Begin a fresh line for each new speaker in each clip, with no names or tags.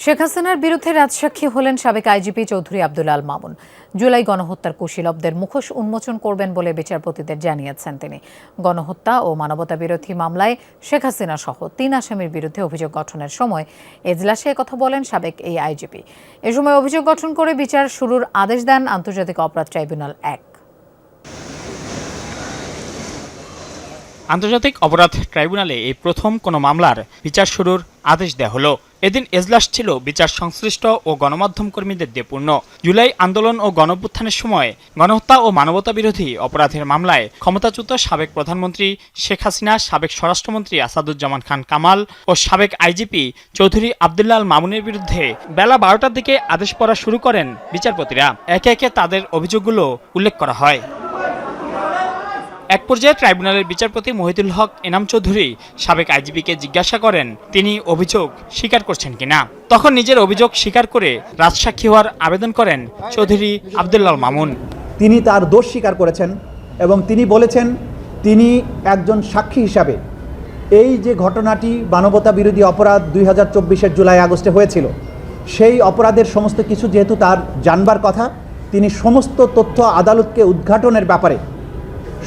শেখ হাসিনার বিরুদ্ধে রাজসাক্ষী হলেন সাবেক আইজিপি চৌধুরী আব্দুল আল মামুন। জুলাই গণহত্যার কুশীলবদের মুখোশ উন্মোচন করবেন বলে বিচারপতিদের জানিয়েছেন তিনি। গণহত্যা ও মানবতা বিরোধী মামলায় শেখ হাসিনা সহ তিন আসামির বিরুদ্ধে অভিযোগ গঠনের সময় এজলাসে কথা বলেন সাবেক এই আইজিপি। এ সময় অভিযোগ গঠন করে বিচার শুরুর আদেশ দেন আন্তর্জাতিক অপরাধ ট্রাইব্যুনাল এক।
আন্তর্জাতিক অপরাধ ট্রাইব্যুনালে এই প্রথম কোনো মামলার বিচার শুরুর আদেশ দেওয়া হলো। এদিন এজলাস ছিল বিচার সংশ্লিষ্ট ও গণমাধ্যম কর্মীদের দিয়ে পূর্ণ। জুলাই আন্দোলন ও গণপুত্থানের সময় গণহত্যা ও মানবতা বিরোধী অপরাধের মামলায় ক্ষমতাচ্যুত সাবেক প্রধানমন্ত্রী শেখ হাসিনা, সাবেক স্বরাষ্ট্রমন্ত্রী আসাদুজ্জামান খান কামাল ও সাবেক আইজিপি চৌধুরী আবদুল্লাল মামুনের বিরুদ্ধে বেলা বারোটার দিকে আদেশ পড়া শুরু করেন বিচারপতিরা। একে একে তাদের অভিযোগগুলো উল্লেখ করা হয়। এক পর্যায়ে ট্রাইব্যুনালের বিচারপতি মহিদুল হক এনাম চৌধুরী সাবেক আইজিপিকে জিজ্ঞাসা করেন, তিনি অভিযোগ স্বীকার করছেন কিনা। তখন নিজের অভিযোগ স্বীকার করে রাজসাক্ষী হওয়ার আবেদন করেন চৌধুরী আবদুল্লাল মামুন।
তিনি তার দোষ স্বীকার করেছেন এবং তিনি বলেছেন, তিনি একজন সাক্ষী হিসাবে এই যে ঘটনাটি মানবতা বিরোধী অপরাধ দুই হাজার চব্বিশের জুলাই আগস্টে হয়েছিল, সেই অপরাধের সমস্ত কিছু যেহেতু তার জানবার কথা, তিনি সমস্ত তথ্য আদালতকে উদ্ঘাটনের ব্যাপারে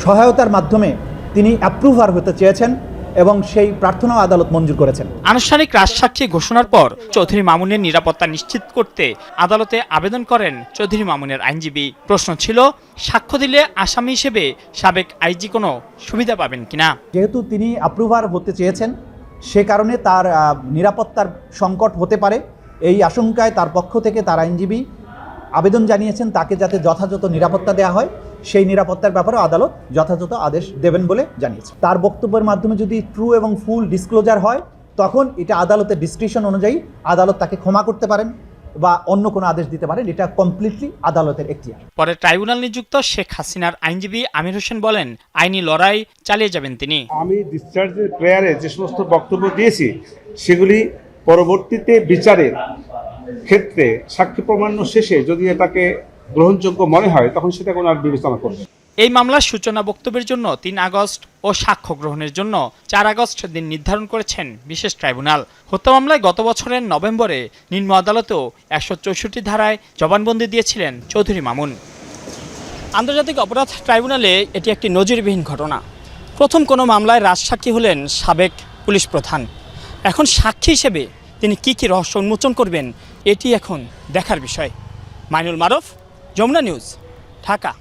সহায়তার মাধ্যমে তিনি অ্যাপ্রুভার হতে চেয়েছেন এবং সেই প্রার্থনাও আদালত মঞ্জুর করেছেন।
আনুষ্ঠানিক রাজসাক্ষী ঘোষণার পর চৌধুরী মামুনের নিরাপত্তা নিশ্চিত করতে আদালতে আবেদন করেন চৌধুরী মামুনের আইনজীবী। প্রশ্ন ছিল সাক্ষ্য দিলে আসামি হিসেবে সাবেক আইজি কোনো সুবিধা পাবেন কিনা?
যেহেতু তিনি অ্যাপ্রুভার হতে চেয়েছেন সে কারণে তার নিরাপত্তার সংকট হতে পারে। এই আশঙ্কায় তার পক্ষ থেকে তার আইনজীবী আবেদন জানিয়েছেন তাকে যাতে যথাযথ নিরাপত্তা দেওয়া হয়। সেই নিরাপত্তার ব্যাপারে আদালত যথাযথ আদেশ দেবেন বলে জানিয়েছে। তার বক্তব্যের মাধ্যমে যদি ট্রু এবং ফুল ডিসক্লোজার হয় তখন এটা আদালতের ডিসক্রিপশন অনুযায়ী আদালত তাকে ক্ষমা করতে পারেন বা অন্য কোনো আদেশ দিতে পারেন। এটা কমপ্লিটলি আদালতের এখতিয়ার।
পরে ট্রাইব্যুনাল নিযুক্ত শেখ হাসিনার আইনজীবী আমির হোসেন বলেন আইনি লড়াই চালিয়ে যাবেন তিনি।
আমি ডিসচার্জের প্রেয়ারে যে সমস্ত বক্তব্য দিয়েছি সেগুলি পরবর্তীতে বিচারের ক্ষেত্রে সাক্ষী প্রমাণ্য শেষে যদি এটাকে গ্রহণযোগ্য মনে হয়, তখন সেটা কোনো আর বিবেচনা করবে
এই মামলার সূচনা বক্তব্যের জন্য তিন আগস্ট ও সাক্ষ্য গ্রহণের জন্য চার আগস্ট দিন নির্ধারণ করেছেন বিশেষ ট্রাইব্যুনাল। হত্যা মামলায় গত বছরের নভেম্বরে নিম্ন আদালতেও একশো চৌষট্টি ধারায় জবানবন্দি দিয়েছিলেন চৌধুরী মামুন। আন্তর্জাতিক অপরাধ ট্রাইব্যুনালে এটি একটি নজিরবিহীন ঘটনা। প্রথম কোনো মামলায় রাজসাক্ষী হলেন সাবেক পুলিশ প্রধান। এখন সাক্ষী হিসেবে তিনি কি কি রহস্য উন্মোচন করবেন, এটি এখন দেখার বিষয়। মাইনুল মারফ যমুনা নিউজ ঢাকা।